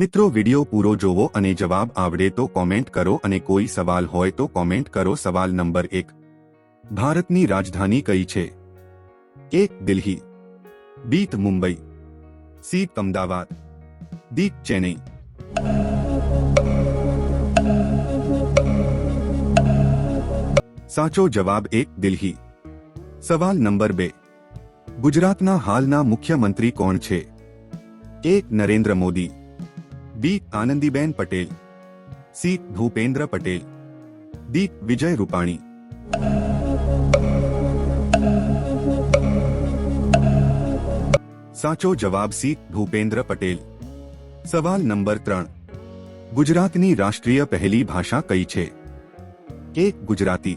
મિત્રો વિડિયો પૂરો જોવો અને જવાબ આવડે તો કમેન્ટ કરો અને કોઈ સવાલ હોય તો કમેન્ટ કરો સવાલ નંબર 1 ભારતની રાજધાની કઈ છે એ દિલ્હી બીત મુંબઈ સી તમદાવાડ દી ચેન્નાઈ સાચો જવાબ એક દિલ્હી સવાલ નંબર બે ગુજરાતના હાલના મુખ્યમંત્રી કોણ છે A Narendra Modi B Anandiben Patel C Bhupendra Patel D Vijay Rupani साचो जवाब सी भूपेंद्र पटेल सवाल नंबर त्र गुजरात राष्ट्रीय पहली भाषा कई छे A Gujarati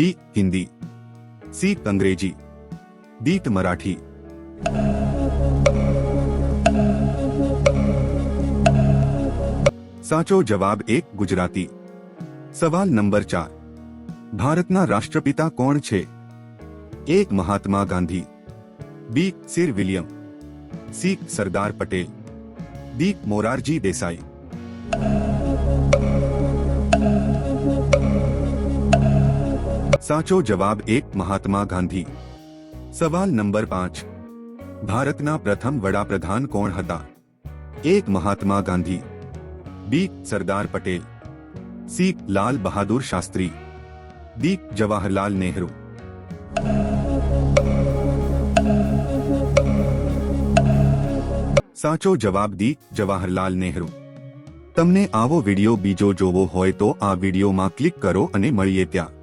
B Hindi C Angrezi D Marathi સાચો જવાબ એક ગુજરાતી સવાલ નંબર ચાર ભારતના રાષ્ટ્રપિતા કોણ છે એક Mahatma Gandhi B sir William C Sardar Patel D Morarji Desai સાચો જવાબ એક મહાત્મા ગાંધી સવાલ નંબર પાંચ ભારતના પ્રથમ વડાપ્રધાન કોણ હતા એક Mahatma Gandhi B Sardar Patel C Lal Bahadur Shastri D Jawaharlal Nehru સાચો જવાબ દી જવાહરલાલ નહેરુ તમને આવો વિડિયો બીજો જોવો હોય તો આ વિડીયોમાં ક્લિક કરો અને મળીએ ત્યાં